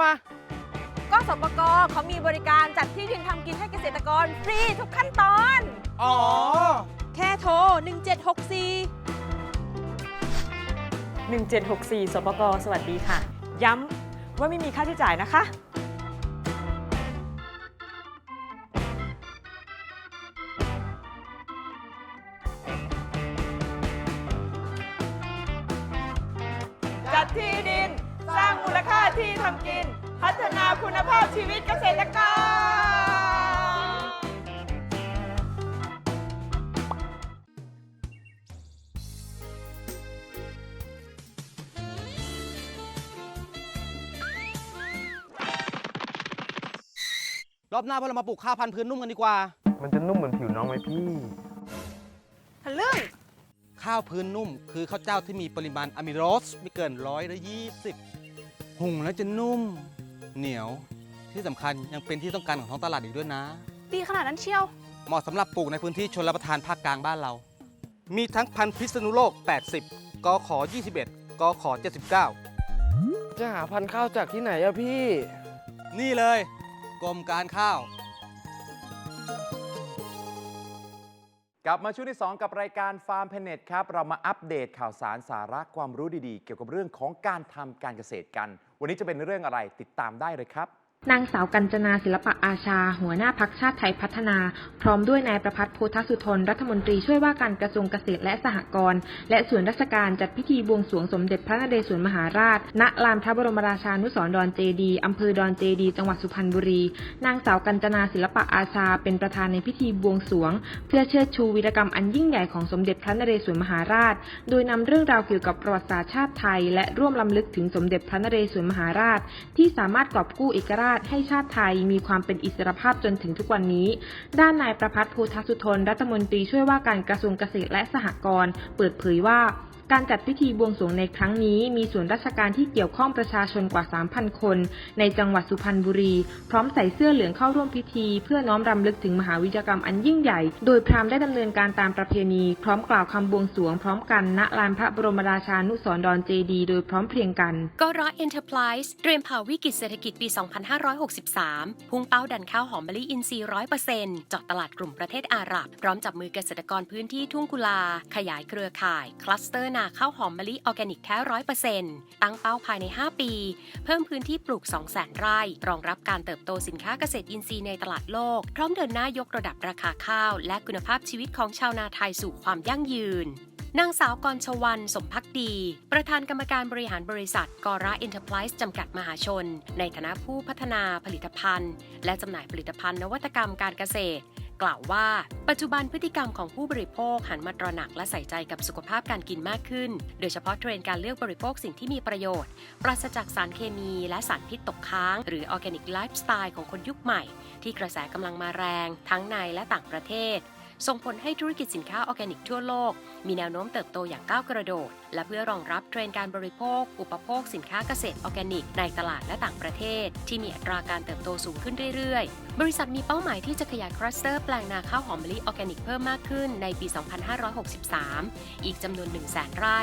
วะ ก็สปกเขามีบริการจัดที่ดินทำกินให้เกษตรกรฟรีทุกขั้นตอน อ๋อ แค่โทร 1764 1764 สปกสวัสดีค่ะ ย้ำว่าไม่มีค่าใช้จ่ายนะคะ จัดที่ดิน สร้างมูลค่าที่ทำกิน พัฒนาคุณภาพชีวิตเกษตรกร รอบหน้าพวกเรามาปลูกข้าวพันธุ์พื้นนุ่มกันดีกว่า มันจะนุ่มเหมือนผิวน้องไหมพี่ ทะลึ่ง ข้าวพื้นนุ่ม คือข้าวเจ้าที่มีปริมาณอะมิโรสไม่เกินร้อยละยี่สิบ หุงแล้วจะนุ่ม เหนียวที่สำคัญยังเป็นที่ต้องการของท้องตลาดอีกด้วยนะ ดีขนาดนั้นเชียว เหมาะสำหรับปลูกในพื้นที่ชนรับประทานภาคกลางบ้านเรา มีทั้งพันธุ์พิษณุโลก 80กขอ21กขอ79 จะหาพันธุ์ข้าวจากที่ไหนอะพี่ นี่เลย กรมการข้าว กลับมาช่วงที่ 2 กับรายการ Farm Planet ครับ เรามาอัปเดตข่าวสารสาระความรู้ดีๆ เกี่ยวกับเรื่องของการทำการเกษตรกัน วันนี้จะเป็นเรื่องอะไรติดตามได้เลยครับ นางสาวกัญจนาศิลปะอาชา หัวหน้าพักชาติไทยพัฒนา พร้อมด้วยนายประพัฒน์โพธสุทน รัฐมนตรีช่วยว่าการกระทรวงเกษตรและสหกรณ์และส่วนราชการจัดพิธีบวงสรวงสมเด็จพระนเรศวรมหาราช ณลานพระบรมราชานุสรดอนเจดีอำเภอดอนเจดี จังหวัดสุพรรณบุรี นางสาวกัญจนาศิลปะอาชา เป็นประธานในพิธีบวงสรวง เพื่อเชิดชูวีรกรรมอันยิ่งใหญ่ของสมเด็จพระนเรศวรมหาราช โดยนำเรื่องราวเกี่ยวกับประวัติศาสตร์ชาติไทย และร่วมลำลึกถึงสมเด็จพระนเรศวรมหาราช ที่สามารถกอบกู้เอกราชให้ชาติไทยมีความเป็นอิสรภาพจนถึงทุกวันนี้ ด้านนายประพัฒน์ภูทัสุทนรัฐมนตรีช่วยว่าการกระทรวงเกษตรและสหกรณ์เปิดเผยว่า การจัดพิธีบวงสรวงในครั้งนี้มีส่วนราชการที่เกี่ยวข้องประชาชนกว่า 3,000 คน ในจังหวัดสุพรรณบุรี พร้อมใส่เสื้อเหลืองเข้าร่วมพิธี เพื่อน้อมรำลึกถึงมหาวิทยากรรมอันยิ่งใหญ่ โดยพราหมณ์ได้ดำเนินการตามประเพณี พร้อมกล่าวคำบวงสรวงพร้อมกันณลานพระบรมราชานุสรณ์ดอนเจดีย์โดยพร้อมเพรียงกันกร้อยเอ็นเตอร์ไพรส์เตรียมเผาวิกฤตเศรษฐกิจปี 2563 พุ่งเป้าดันข้าวหอมมะลิอินทรีย์ร้อยเปอร์เซ็นต์เจาะตลาดกลุ่มประเทศอาหรับ พร้อมจับมือเกษตรกรพื้นที่ทุ่งกุลา ขยายเครือข่าย คลัสเตอร์นาข้าวหอมมะลิออร์แกนิกแท้ร้อยเปอร์เซ็นต์ตั้งเป้าภายใน 5 ปี เพิ่มพื้นที่ปลูก 200,000ไร่ รองรับการเติบโตสินค้าเกษตรอินทรีย์ในตลาดโลก พร้อมเดินหน้ายกระดับราคาข้าว และคุณภาพชีวิตของชาวนาไทยสู่ความยั่งยืนนางสาวกรชวันสมพักดี ประธานกรรมการบริหารบริษัทกอร่าเอ็นเตอร์ไพรส์จำกัดมหาชน ในฐานะผู้พัฒนาผลิตภัณฑ์ และจำหน่ายผลิตภัณฑ์นวัตกรรมการเกษตร กล่าวว่า ปัจจุบันพฤติกรรมของผู้บริโภคหันมาตระหนักและใส่ใจกับสุขภาพการกินมากขึ้น โดยเฉพาะเทรนด์การเลือกบริโภคสิ่งที่มีประโยชน์ ปราศจากสารเคมีและสารพิษตกค้าง หรือออร์แกนิกไลฟ์สไตล์ของคนยุคใหม่ ที่กระแสกำลังมาแรง ทั้งในและต่างประเทศ ส่งผลให้ธุรกิจสินค้าออร์แกนิกทั่วโลก มีแนวโน้มเติบโตอย่างก้าวกระโดด และเพื่อรองรับเทรนด์การบริโภค อุปโภคสินค้าเกษตรออร์แกนิก ในตลาดและต่างประเทศ ที่มีอัตราการเติบโตสูงขึ้นเรื่อยๆ บริษัทมีเป้าหมายที่จะขยายคลัสเตอร์แปลงนาข้าวหอมมะลิออร์แกนิกเพิ่มมากขึ้นในปี 2563 อีกจำนวน 1 0 0 0 0แสนไร่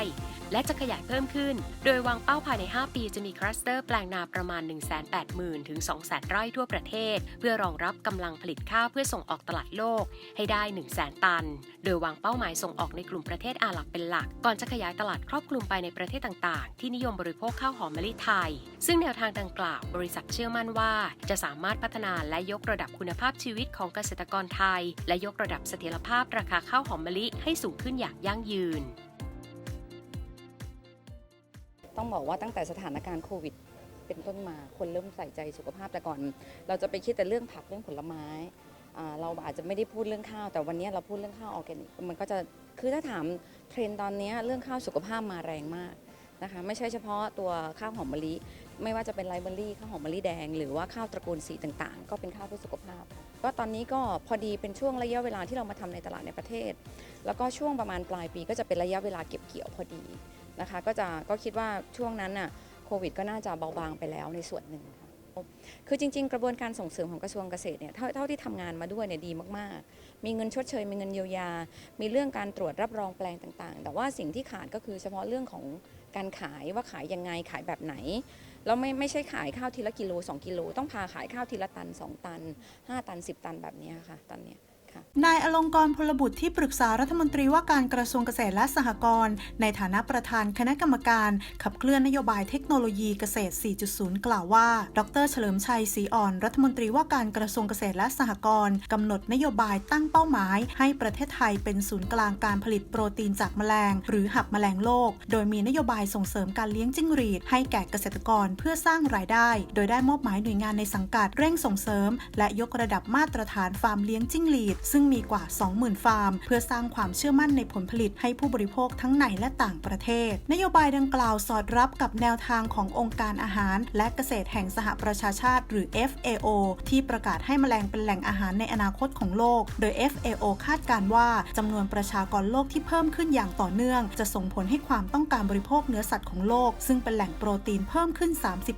และจะขยายเพิ่มขึ้น โดยวางเป้าภายใน 5 ปีจะมีคลัสเตอร์แปลงนาประมาณ 180,000ถึง200,000 ไร่ทั่วประเทศ เพื่อรองรับกำลังผลิตข้าวเพื่อส่งออกตลาดโลกให้ได้100,000 ตัน โดยวางเป้าหมายส่งออกในกลุ่มประเทศอาหรับเป็นหลัก ก่อนจะขยายตลาดครอบคลุมไปในประเทศต่างๆ ที่นิยมบริโภคข้าวหอมมะลิไทย ซึ่งแนวทางดังกล่าว บริษัทเชื่อมั่นว่า จะสามารถพัฒนาและยกระดับคุณภาพชีวิตของเกษตรกรไทย และยกระดับเสถียรภาพราคาข้าวหอมมะลิให้สูงขึ้นอย่างยั่งยืน ต้องบอกว่าตั้งแต่สถานการณ์โควิดเป็นต้นมาคนเริ่มใส่ใจสุขภาพแต่ก่อน เราจะไปคิดแต่เรื่องผักเรื่องผลไม้ เราอาจจะไม่ได้พูดเรื่องข้าว แต่วันนี้เราพูดเรื่องข้าวออร์แกนิกมันก็จะคือถ้าถามเทรนด์ตอนนี้เรื่องข้าวสุขภาพมาแรงมากนะคะไม่ใช่เฉพาะตัวข้าวหอมมะลิ ไม่ว่าจะเป็นไรเบอรี่ข้าวหอมมะลิแดง หรือว่าข้าวตระกูลสีต่างๆ ก็เป็นข้าวเพื่อสุขภาพ ก็ตอนนี้ก็พอดีเป็นช่วงระยะเวลาที่เรามาทำในตลาดในประเทศ แล้วก็ช่วงประมาณปลายปีก็จะเป็นระยะเวลาเก็บเกี่ยวพอดีนะคะ ก็จะก็คิดว่าช่วงนั้นน่ะโควิดก็น่าจะเบาบางไปแล้วในส่วนหนึ่งค่ะ คือจริง ๆ กระบวนการส่งเสริมของกระทรวงเกษตรเนี่ยเท่าเท่าที่ทำงานมาด้วยเนี่ยดีมากๆ มีเงินชดเชย มีเงินเยียวยา มีเรื่องการตรวจรับรองแปลงต่างๆ แต่ว่าสิ่งที่ขาดก็คือเฉพาะเรื่องของการขายว่าขายยังไงขายแบบไหนแล้วไม่ไม่ใช่ขายข้าวทีละกิโล 2 กิโล ต้องพาขายข้าวทีละตัน 2 ตัน 5 ตัน 10 ตันแบบนี้ค่ะตอนนี้ นายอลงกรพลบุตรที่ปรึกษารัฐมนตรีว่าการกระทรวงเกษตรและสหกรณ์ในฐานะประธานคณะกรรมการ ขับเคลื่อนนโยบายเทคโนโลยีเกษตร 4.0 กล่าวว่า ดรเฉลิมชัยศรีอ่อน รัฐมนตรีว่าการกระทรวงเกษตรและสหกรณ์กำหนดนโยบายตั้งเป้าหมาย ให้ประเทศไทยเป็นศูนย์กลางการผลิตโปรตีนจากแมลง หรือหับแมลงโลก โดยมีนโยบายส่งเสริมการเลี้ยงจิ้งหรีด ให้แก่เกษตรกรเพื่อสร้างรายได้ โดยได้มอบหมายหน่วยงานในสังกัดเร่งส่งเสริม และยกระดับมาตรฐานฟาร์มเลี้ยงจิ้งหรีดซึ่งมีกว่า 20,000 ฟาร์ม เพื่อสร้างความเชื่อมั่นในผลผลิตให้ผู้บริโภคทั้งในและต่างประเทศ นโยบายดังกล่าวสอดรับกับแนวทางขององค์การอาหาร และเกษตรแห่งสหประชาชาติ หรือ FAO ที่ประกาศให้แมลงเป็นแหล่งอาหารในอนาคตของโลก โดย FAO คาดการณ์ว่าจำนวนประชากรโลกที่เพิ่มขึ้นอย่างต่อเนื่อง จะส่งผลให้ความต้องการบริโภคเนื้อสัตว์ของโลก ซึ่งเป็นแหล่งโปรตีนเพิ่มขึ้น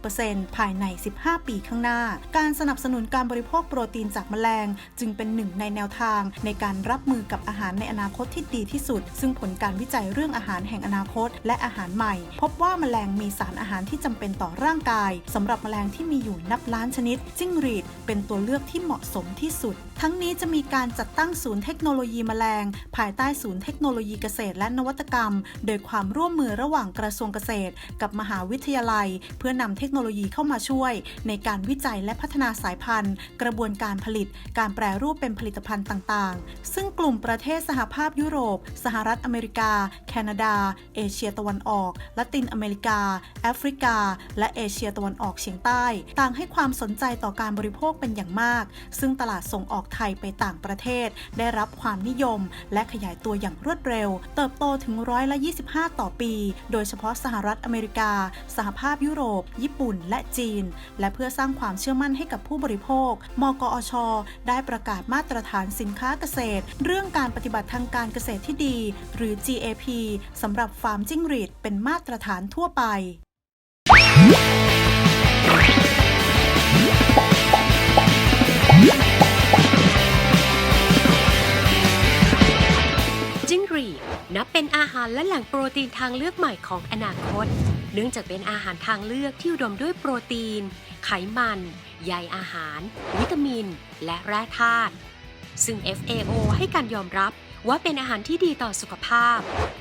30%ภายใน 15 ปีข้างหน้า การสนับสนุนการบริโภคโปรตีนจากแมลง จึงเป็นหนึ่งในแนวทาง ในการรับมือกับอาหารในอนาคตที่ดีที่สุด ซึ่งผลการวิจัยเรื่องอาหารแห่งอนาคต และอาหารใหม่ พบว่าแมลงมีสารอาหารที่จำเป็นต่อร่างกายสำหรับแมลงที่มีอยู่นับล้านชนิดจิ้งหรีดเป็นตัวเลือกที่เหมาะสมที่สุดทั้งนี้จะมีการจัดตั้งศูนย์เทคโนโลยีแมลง ภายใต้ศูนย์เทคโนโลยีเกษตรและนวัตกรรม โดยความร่วมมือระหว่างกระทรวงเกษตร กับมหาวิทยาลัย เพื่อนำเทคโนโลยีเข้ามาช่วย ในการวิจัยและพัฒนาสายพันธุ์ กระบวนการผลิต การแปรรูปเป็นผลิตภัณฑ์ต่างๆ ซึ่งกลุ่มประเทศสหภาพยุโรป สหรัฐอเมริกา แคนาดา เอเชียตะวันออกละตินอเมริกา แอฟริกา และเอเชียตะวันออกเฉียงใต้ ต่างให้ความสนใจต่อการบริโภคเป็นอย่างมาก ซึ่งตลาดส่งออกไทยไปต่างประเทศ ได้รับความนิยม และขยายตัวอย่างรวดเร็ว เติบโตถึงร้อยละ 25 ต่อปี โดยเฉพาะสหรัฐอเมริกา สหภาพยุโรป ญี่ปุ่น และจีน และเพื่อสร้างความเชื่อมั่นให้กับผู้บริโภค มกอช ได้ประกาศมาตรฐานสินค้าเกษตร เรื่องการปฏิบัติทางการเกษตรที่ดี หรือ GAP สำหรับฟาร์มจิ้งหรีดเป็นมาตรฐานทั่วไป รีนับเป็นอาหารและแหล่งโปรตีนทางเลือกใหม่ของอนาคต เนื่องจากเป็นอาหารทางเลือกที่อุดมด้วยโปรตีน ไขมัน ใยอาหาร วิตามิน และแร่ธาตุ ซึ่ง FAO ให้การยอมรับว่าเป็นอาหารที่ดีต่อสุขภาพ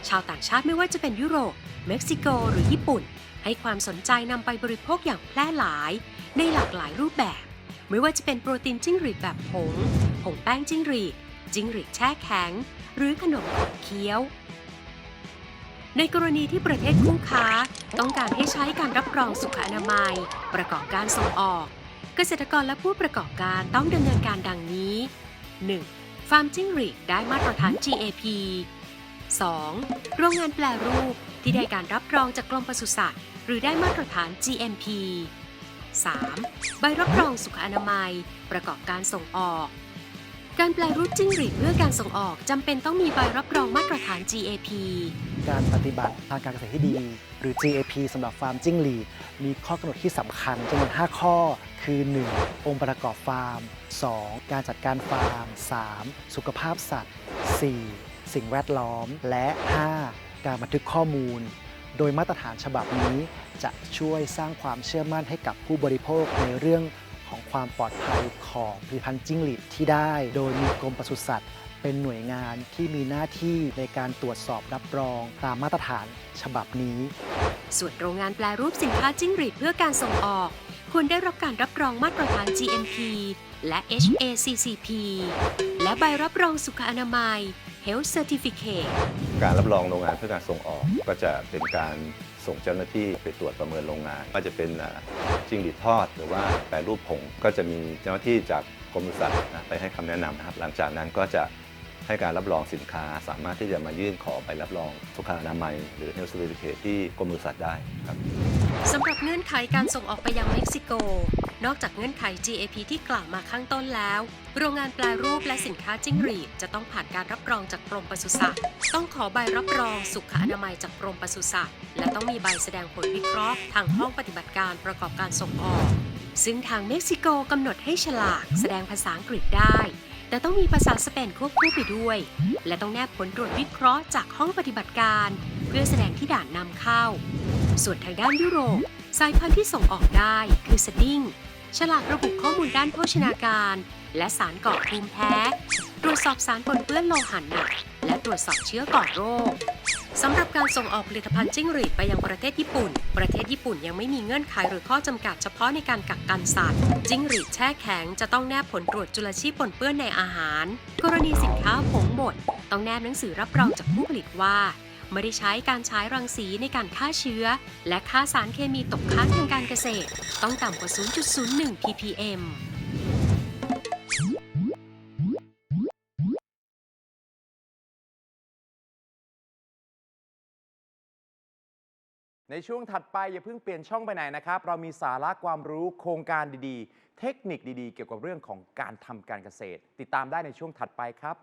ชาวต่างชาติไม่ว่าจะเป็นยุโรป เม็กซิโก หรือญี่ปุ่น ให้ความสนใจนำไปบริโภคอย่างแพร่หลาย ในหลากหลายรูปแบบ ไม่ว่าจะเป็นโปรตีนจิ้งหรีดแบบผง ผงแป้งจิ้งหรีด จิ้งหรีดแช่แข็ง หรือขนมขบเคี้ยว ในกรณีที่ประเทศคู่ค้า ต้องการให้ใช้การรับรองสุขอนามัย ประกอบการส่งออก เกษตรกรและผู้ประกอบการต้องดำเนินการดังนี้ 1. ฟาร์มจิ้งหรีดได้มาตรฐาน GAP 2. โรงงานแปลรูปที่ได้การรับรองจากกรมปศุสัตว์ หรือได้มาตรฐาน GMP 3. ใบรับรองสุขอนามัย ประกอบการส่งออก การแปลรูปจิ้งหรีดเพื่อการส่งออกจำเป็นต้องมีใบรับรองมาตรฐาน GAP การปฏิบัติทางการเกษตรที่ดี หรือ GAP สำหรับฟาร์มจิ้งหรีดมีข้อกำหนดที่สำคัญจำนวน 5 ข้อ คือ 1. องค์ประกอบฟาร์ม 2. การจัดการฟาร์ม 3. สุขภาพสัตว์ 4. สิ่งแวดล้อม และ 5. การบันทึกข้อมูล โดยมาตรฐานฉบับนี้จะช่วยสร้างความเชื่อมั่นให้กับผู้บริโภคในเรื่องของ ความปลอดภัยของผลิตภัณฑ์จิ้งหรีดที่ได้ โดยมีกรมปศุสัตว์ เป็นหน่วยงานที่มีหน้าที่ในการตรวจสอบรับรองตามมาตรฐานฉบับนี้ ส่วนโรงงานแปลรูปสินค้าจิ้งหรีดเพื่อการส่งออก ควรได้รับการรับรองมาตรฐาน GMP และ HACCP และใบรับรองสุขอนามัย Health Certificate การรับรองโรงงานเพื่อการส่งออกก็จะเป็นการ ส่งเจ้าหน้าที่ไปตรวจประเมินโรงงานว่าจะเป็นจิ้งหรีดทอด หรือว่าแปรรูปผงก็จะมีเจ้าหน้าที่จากกรมปศุสัตว์นะไปให้คำแนะนำนะครับ หลังจากนั้นก็จะให้การรับรองสินค้าสามารถที่จะมายื่นขอไปรับรองสุขอนามัย หรือ Health Certificate ที่กรมปศุสัตว์ได้ครับสำหรับเงื่อนไขการส่งออกไปยังเม็กซิโก นอกจากเงื่อนไข GAP ที่กล่าวมาข้างต้นแล้ว โรงงานแปลรูปและสินค้าจิ้งหรีดจะต้องผ่านการรับรองจากกรมปศุสัตว์ ต้องขอใบรับรองสุขอนามัยจากกรมปศุสัตว์ และต้องมีใบแสดงผลวิเคราะห์ ทางห้องปฏิบัติการประกอบการส่งออก ซึ่งทางเม็กซิโกกำหนดให้ฉลาก แสดงภาษาอังกฤษได้ แต่ต้องมีภาษาสเปนควบคู่ไปด้วย และต้องแนบผลตรวจวิเคราะห์จากห้องปฏิบัติการ เพื่อแสดงที่ด่านนำเข้า ส่วนทางด้านยุโรปสายพันธุ์ที่ส่งออกได้คือสดิ้ง ฉลากระบุข้อมูลด้านโภชนาการ และสารก่อภูมิแพ้ ตรวจสอบสารปนเปื้อนโลหะหนัก และตรวจสอบเชื้อก่อโรคสำหรับการส่งออกผลิตภัณฑ์จิ้งหรีดไปยังประเทศญี่ปุ่น ประเทศญี่ปุ่นยังไม่มีเงื่อนไขหรือข้อจำกัดเฉพาะในการกักกันสัตว์ จิ้งหรีดแช่แข็งจะต้องแนบผลตรวจจุลชีพปนเปื้อนในอาหาร กรณีสินค้าผงบดต้องแนบหนังสือรับรองจากผู้ผลิตว่า ไม่ได้ใช้การใช้รังสีในการฆ่าเชื้อ และฆ่าสารเคมีตกค้างทางการเกษตร ต้องต่ำกว่า 0.01 ppm ในช่วงถัดไปอย่าเพิ่งเปลี่ยนช่องไปไหนนะครับ เรามีสาระความรู้โครงการดีๆ เทคนิคดีๆ เกี่ยวกับเรื่องของการทำการเกษตร ติดตามได้ในช่วงถัดไปครับ